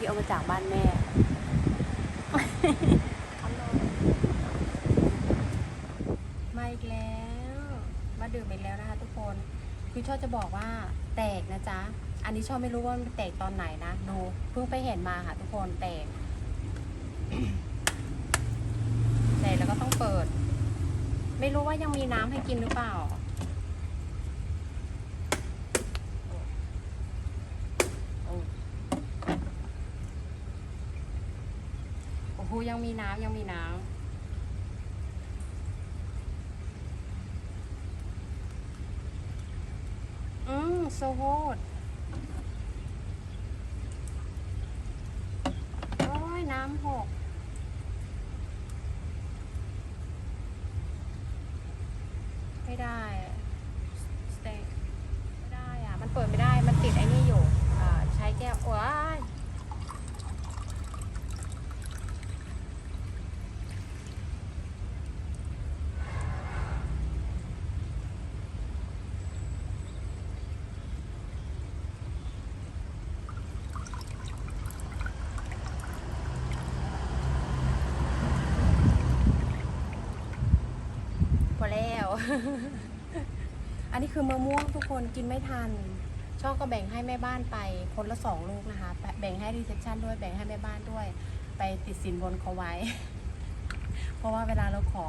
ที่เอามาจากบ้านแม่มาอีกแล้ว มาดื่มอีกแล้วนะคะ ทุกคน คือชอบจะบอกว่าแตกนะจ๊ะ อันนี้ชอบไม่รู้ว่ามันแตกตอนไหนนะดูเพิ่งไปเห็นมาค่ะ ทุกคนแตกแตกแล้วก็ต้องเปิด ไม่รู้ว่ายังมีน้ำให้กินหรือเปล่า โอ้ โอ้โหยังมีน้ำยังมีน้ำอืมโซโฮดโอ้ย น้ำหก ไม่ได้ สเต็กไม่ได้อะ มันเปิดไม่ได้ มันติดไอ้นี่อยู่ อ่า ใช้แก้วว้าย พอแล้ว อันนี้คือมะม่วงทุกคนกินไม่ทัน ช่อก็แบ่งให้แม่บ้านไปคนละสองลูกนะคะ แบ่งให้รีเซพชันด้วยแบ่งให้แม่บ้านด้วย ไปติดสินบนเขาไว้ เพราะว่าเวลาเราขอ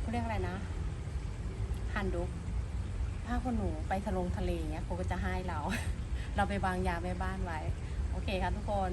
เขาเรียกอะไรนะฮันดุกผ้าขนหนูไปทะลงทะเลเงี้ยเขาก็จะให้เรา เราไปวางยาแม่บ้านไว้ โอเคค่ะทุกคน